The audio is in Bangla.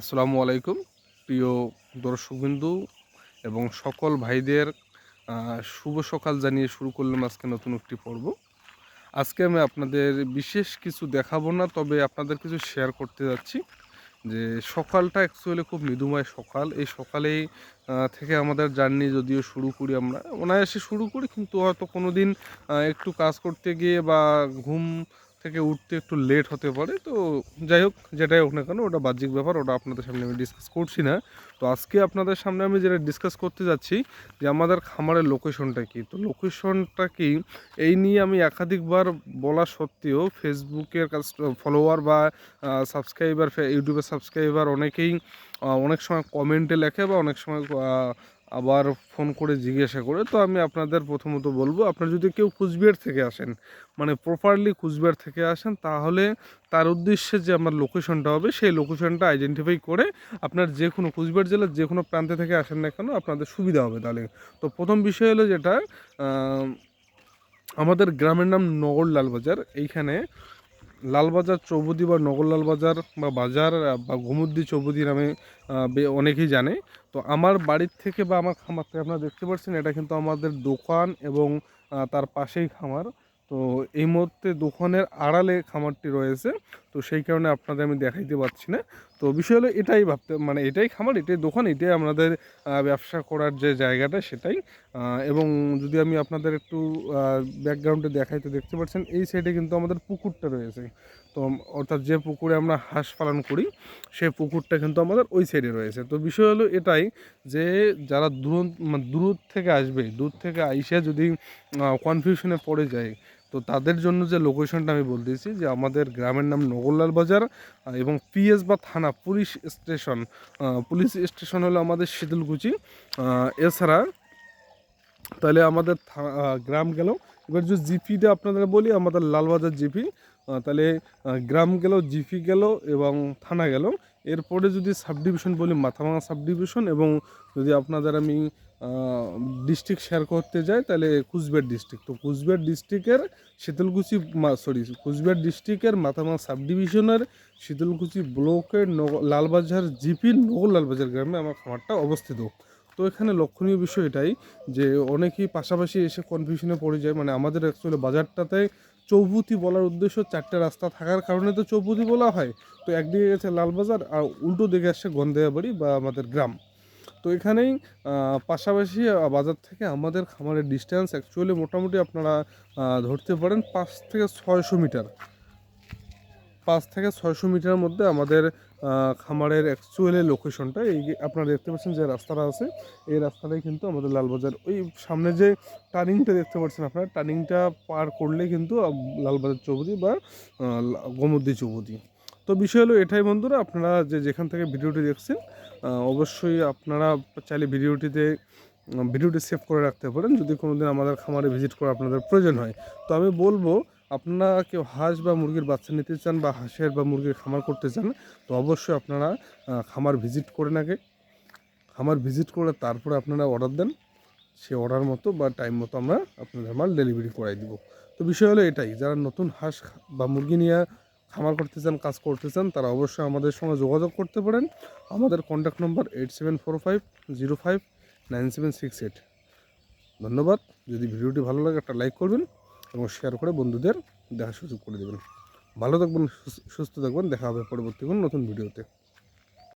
আসসালামু আলাইকুম, প্রিয় দর্শকবিন্দু এবং সকল ভাইদের শুভ সকাল জানিয়ে শুরু করলাম আজকে নতুন একটি পর্ব। আজকে আমি আপনাদের বিশেষ কিছু দেখাবো না, তবে আপনাদের কিছু শেয়ার করতে যাচ্ছি যে সকালটা অ্যাকচুয়ালি খুব মৃদুময় সকাল। এই সকালেই থেকে আমাদের জার্নি যদিও শুরু করি আমরা, অনায়াসে শুরু করি, কিন্তু হয়তো কোনো দিন একটু কাজ করতে গিয়ে বা ঘুম থেকে উঠতে একটু লেট হতে পারে, তো যাই হোক, যেটাই হোক না কেন, ওটা বাহ্যিক ব্যাপার, ওটা আপনাদের সামনে আমি ডিসকাস করছি না। তো আজকে আপনাদের সামনে আমি যেটা ডিসকাস করতে যাচ্ছি, যে আমাদের খামারের লোকেশনটা কি? তো লোকেশনটা কি? এই নিয়ে আমি একাধিকবার বলা সত্ত্বেও ফেসবুকের কাছ ফলোয়ার বা সাবস্ক্রাইবার ইউটিউবের সাবস্ক্রাইবার অনেকেই অনেক সময় কমেন্টে লেখে বা অনেক সময় আবার ফোন করে জিজ্ঞাসা করে, তো আমি আপনাদের প্রথমত বলব, আপনারা যদি কেউ কুচবিহার থেকে আসেন মানে প্রপারলি কুচবিহার থেকে আসেন, তাহলে তার উদ্দেশ্যে যে আমার লোকেশনটা হবে, সেই লোকেশনটা আইডেন্টিফাই করে আপনার যে কোনো কুচবিহার জেলার যে কোনো প্রান্তে থেকে আসেন না কেন, আপনাদের সুবিধা হবে তাহলে। তো প্রথম বিষয় হলো যেটা আমাদের গ্রামের নাম নগর লালবাজার, এইখানে লালবাজার চৌবদি বা নগর লালবাজার বা বাজার বা ঘুমুদ্দি চৌবদি নামে অনেকেই জানে। তো আমার বাড়ির থেকে বা আমার খামার থেকে আপনারা দেখতে পাচ্ছেন এটা কিন্তু আমাদের দোকান এবং তার পাশেই খামার। তো এই মুহূর্তে দোকানের আড়ালে খামারটি রয়েছে। তো সেই কারণে আপনাদের আমি দেখাইতে পারছি না। তো বিষয় হলো এটাই ভাবতে মানে এটাই খামার এটাই দোকান এটাই আহ, ব্যবসা করার যে জায়গাটা সেটাই। এবং যদি আমি আপনাদের একটু ব্যাকগ্রাউন্ডে দেখাই তো দেখতে পাচ্ছেন এই সাইডে কিন্তু আমাদের পুকুরটা রয়েছে। তো অর্থাৎ যে পুকুরে আমরা হাঁস পালন করি সেই পুকুরটা কিন্তু আমাদের ওই সাইডে রয়েছে। তো বিষয় হলো এটাই যে যারা দূর মানে দূর থেকে আসবে দূর থেকে আইসে যদি কনফিউশনে পড়ে যায় তো তাদের জন্য যে লোকেশনটা আমি বলতেছি যে আমাদের গ্রামের নাম নগরলাল বাজার এবং পিএস বা থানা পুলিশ স্টেশন পুলিশ স্টেশন হলো আমাদের শীতলকুচি। এছাড়া তাহলে আমাদের গ্রাম গেল। এবার যদি জিপিটা আপনাদের বলি, আমাদের লালবাজার জিপি তাহলে গ্রাম গেল, জিপি গেল এবং থানা গেল। এরপরে যদি সাবডিভিশন বলি, মাথাভাঙা সাব ডিভিশন এবং যদি আপনাদের আমি ডিস্ট্রিক্ট শেয়ার করতে যাই তাহলে কুচবিহার ডিস্ট্রিক্ট তো কুচবিহার ডিস্ট্রিক্টের শীতলকুচি সরি কুচবিহার ডিস্ট্রিক্টের মাথামা সাব ডিভিশনের শীতলকুচি ব্লকের লালবাজার জিপির নগর লালবাজার গ্রামে আমার খামারটা অবস্থিত। তো এখানে লক্ষণীয় বিষয় এটাই যে অনেকেই পাশাপাশি এসে কনফিউশনে পড়ে যায়। মানে আমাদের অ্যাকচুয়ালি বাজারটাতে চৌপতি বলার উদ্দেশ্য চারটে রাস্তা থাকার কারণে তো চৌপতি বলা হয়। তো একদিকে গেছে লালবাজার আর উল্টো দিকে আসছে গন্দেয়াবাড়ি বা আমাদের গ্রাম। তো এখানেই পাশাপাশি বাজার থেকে আমাদের খামারের ডিস্টেন্স অ্যাকচুয়ালি মোটামুটি আপনারা ধরতে পারেন পাঁচ থেকে ছয়শো মিটার। পাঁচ থেকে ছয়শো মিটারের মধ্যে আমাদের খামারের অ্যাকচুয়ালি লোকেশনটা এই আপনারা দেখতে পাচ্ছেন যে রাস্তাটা আছে, এই রাস্তাটাই কিন্তু আমাদের লালবাজার। ওই সামনে যে টার্নিংটা দেখতে পাচ্ছেন আপনারা টার্নিংটা পার করলে কিন্তু লালবাজার চৌবদি বা লা- চৌবদি। তো বিষয় হলো এটাই বন্ধুরা, আপনারা যে যেখান থেকে ভিডিওটি দেখছেন অবশ্যই আপনারা চাইলে ভিডিওটিতে ভিডিওটি সেভ করে রাখতে পারেন। যদি কোনোদিন আমাদের খামারে ভিজিট করা আপনাদের প্রয়োজন হয়। তো আমি বলব, আপনারা কেউ হাঁস বা মুরগির বাচ্চা নিতে চান বা হাঁসের বা মুরগির খামার করতে চান, তো অবশ্যই আপনারা খামার ভিজিট করেন আগে। খামার ভিজিট করে তারপরে আপনারা অর্ডার দেন। সে অর্ডার মতো বা টাইম মতো আমরা আপনাদের মাল ডেলিভারি করাই দিব। তো বিষয় হলো এটাই, যারা নতুন হাঁস বা মুরগি নিয়ে খামার করতে চান কাজ করতে চান তারা অবশ্যই আমাদের সঙ্গে যোগাযোগ করতে পারেন। আমাদের contact number eight seven five zero five nine seven six eight ধন্যবাদ। যদি ভিডিওটি ভালো লাগে একটা লাইক করবেন এবং শেয়ার করে বন্ধুদের দেখার সুযোগ করে দেবেন। ভালো থাকবেন সুস- সুস্থ থাকবেন। দেখা হবে পরবর্তী কোনো নতুন ভিডিওতে।